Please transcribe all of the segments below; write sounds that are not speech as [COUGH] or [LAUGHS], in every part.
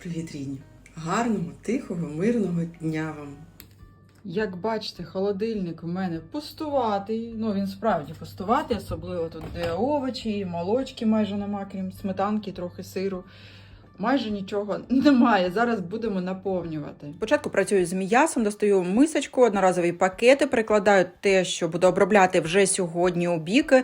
Привіт, рідні! Гарного, тихого, мирного дня вам! Як бачите, холодильник у мене пустуватий. Ну він справді пустуватий, особливо тут де овочі, молочки майже нема, крім сметанки, трохи сиру. Майже нічого немає. Зараз будемо наповнювати. Спочатку працюю з м'ясом, достаю мисочку, одноразові пакети, перекладаю те, що буду обробляти вже сьогодні у бік.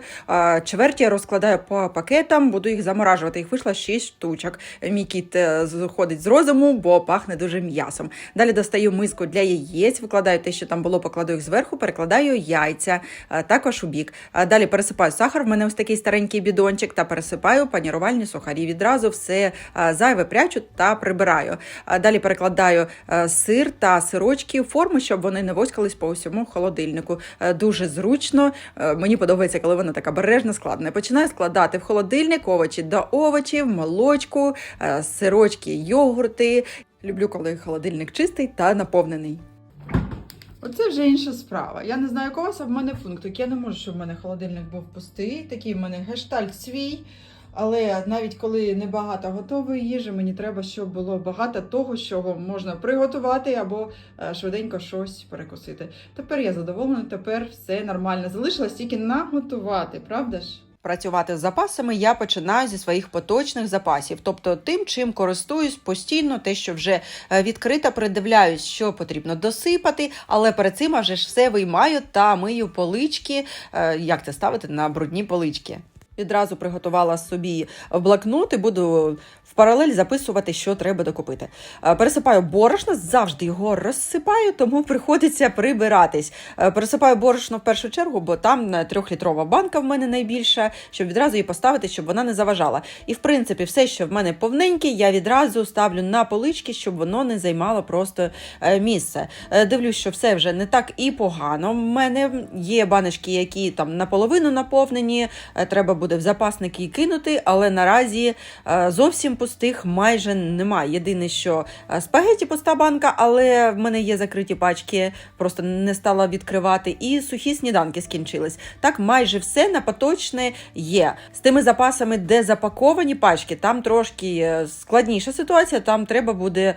Чверті я розкладаю по пакетам, буду їх заморажувати. Їх вийшло 6 штучок. Мій кіт е, заходить з розуму, бо пахне дуже м'ясом. Далі достаю миску для яєць, викладаю те, що там було, покладу їх зверху, перекладаю яйця, також у бік. Далі пересипаю сахар. В мене ось такий старенький бідончик та пересипаю панірувальні сухарі. Відразу все а, зайве прячу та прибираю. Далі перекладаю е, сир та сирочки в форму, щоб вони не воскались по усьому холодильнику. Е, Дуже зручно. Е, Мені подобається, коли вона така бережна, складна. Починаю складати в холодильник овочі до овочів, молочку, сирочки, йогурти. Люблю, коли холодильник чистий та наповнений. Оце вже інша справа. Я не знаю, якого а в мене пунктик. Я не можу, щоб в мене холодильник був пустий. Такий в мене гештальт свій. Але навіть коли небагато готової їжі, мені треба, щоб було багато того, що можна приготувати або е, швиденько щось перекусити. Тепер я задоволена, тепер все нормально. Залишилось тільки наготувати, правда ж? Працювати з запасами я починаю зі своїх поточних запасів, тобто тим, чим користуюсь постійно, те, що вже е, відкрито, придивляюсь, що потрібно досипати, але перед цим вже ж все виймаю та мию полички, е, як це ставити на брудні полички. Відразу приготувала собі блокнот буду в паралель записувати, що треба докупити. Е, Пересипаю борошно, завжди його розсипаю, тому приходиться прибиратись. Е, Пересипаю борошно в першу чергу, бо там е, трьохлітрова банка в мене найбільша, щоб відразу її поставити, щоб вона не заважала. І в принципі, все, що в мене повненьке, я відразу ставлю на полички, щоб воно не займало просто місце. Дивлюсь, що все вже не так і погано. В мене є баночки, які там наполовину наповнені. Треба буде в запасники і кинути, але наразі е, зовсім пустих майже немає. Єдине, що е, спагеті пуста банка, але в мене є закриті пачки, просто не стала відкривати. І сухі сніданки скінчились. Так, майже все на поточне є. З тими запасами, де запаковані пачки, там трошки е, складніша ситуація, там треба буде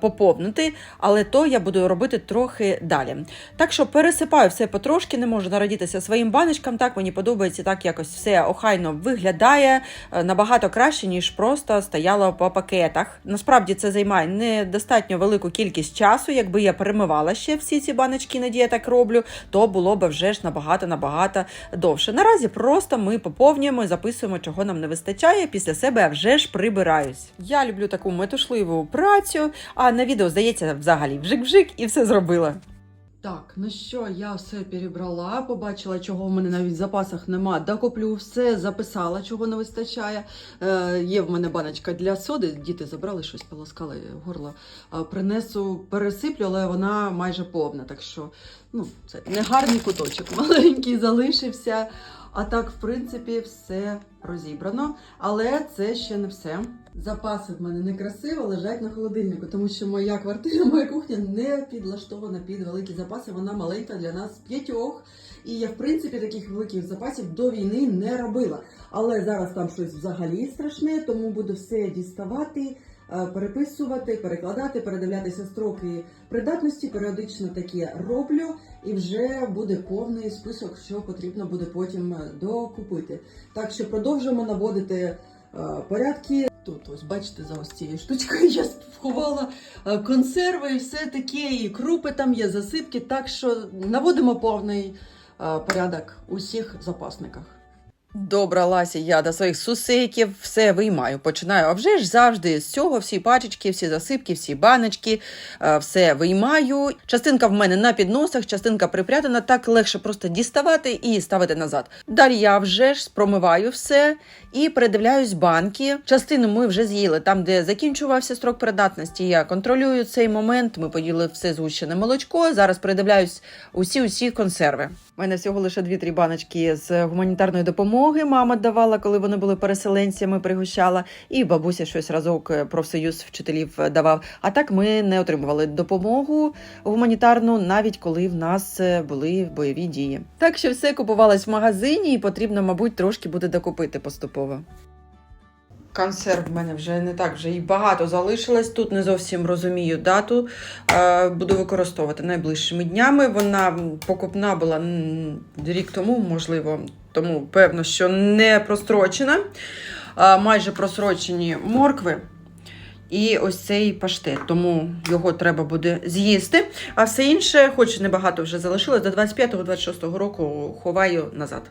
поповнити, але то я буду робити трохи далі. Так що пересипаю все потрошки, не можу нарадітися своїм баночкам. Так мені подобається, так якось все охайно виглядає е, набагато краще, ніж просто стояло по пакетах. Насправді це займає недостатньо велику кількість часу. Якби я перемивала ще всі ці баночки, іноді я так роблю, то було б вже ж набагато набагато довше. Наразі просто ми поповнюємо записуємо, чого нам не вистачає. Після себе я вже ж прибираюсь. Я люблю таку метушливу працю, а на відео здається взагалі вжик-вжик і все зробила. Так, ну що, я все перебрала, побачила, чого в мене навіть в запасах нема. Докуплю все, записала, чого не вистачає. Е, є в мене баночка для соди. Діти забрали щось, полоскали горло. Е, принесу, пересиплю, але вона майже повна. Так що, ну, це не гарний куточок [LAUGHS] маленький залишився. А так, в принципі, все розібрано. Але це ще не все. Запаси в мене некрасиво лежать на холодильнику, тому що моя квартира, моя кухня не підлаштована під великі запаси. Вона маленька для нас п'ятьох. І я, в принципі, таких великих запасів до війни не робила. Але зараз там щось взагалі страшне, тому буду все діставати, переписувати, перекладати, передивлятися строки придатності. Періодично таке роблю, і вже буде повний список, що потрібно буде потім е, докупити. Так що продовжуємо наводити е, порядки. Тут ось бачите, за ось цією штучкою [LAUGHS] я сховала е, консерви і все таке, і крупи там є, засипки. Так що наводимо повний е, порядок у всіх запасниках. Добралася я до своїх сусиків, все виймаю, починаю. А вже ж завжди з цього всі пачечки, всі засипки, всі баночки, е, все виймаю. Частинка в мене на підносах, частинка припрятана, так легше просто діставати і ставити назад. Далі я вже ж промиваю все і передивляюсь банки. Частину ми вже з'їли там, де закінчувався строк придатності. Я контролюю цей момент. Ми поділи все згущене молочко. Зараз передивляюсь усі усі консерви. Мене всього лише 2-3 баночки з гуманітарної допомоги. Мама давала, коли вони були переселенцями, пригощала, і бабуся щось разок е, профсоюз вчителів е, давав. А так ми не отримували допомогу гуманітарну, навіть коли в нас е, були бойові дії. Так що все купувалось в магазині, і потрібно, мабуть, трошки буде докупити поступово. Консерв в мене вже не так вже і багато залишилось. Тут не зовсім розумію дату. Е, буду використовувати найближчими днями. Вона покупна була рік тому, можливо, тому певно, що не прострочена. Е, майже просрочені моркви. І ось цей паштет, тому його треба буде з'їсти. А все інше, хоч небагато вже залишилось, до 25-26 року ховаю назад.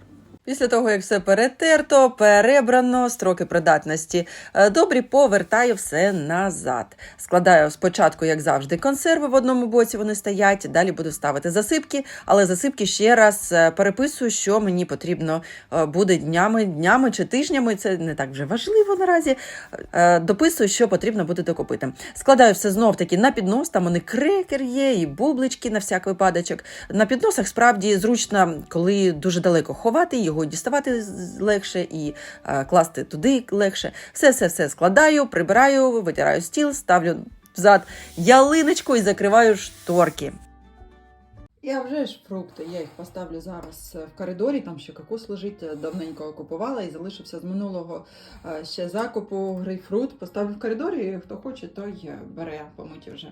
Після того, як все перетерто, перебрано, строки придатності е, добрі, повертаю все назад. Складаю спочатку, як завжди, консерви в одному боці вони стоять. Далі буду ставити засипки, але засипки ще раз е, переписую, що мені потрібно е, буде днями, днями чи тижнями. Це не так вже важливо наразі. Дописую, що потрібно буде докупити. Складаю все знов таки на піднос. Там вони крекер є, і бублички на всяк випадочок. На підносах справді зручно, коли дуже далеко ховати, його діставати легше і е, класти туди легше. Все, все, все складаю, прибираю, витираю стіл, ставлю взад ялиночку і закриваю шторки. Я вже ж фрукти, я їх поставлю зараз е, в коридорі, там ще кокос лежить, е, давненько купувала і залишився з минулого ще закупу грейпфрут. Поставлю в коридорі, хто хоче, той бере помиті вже.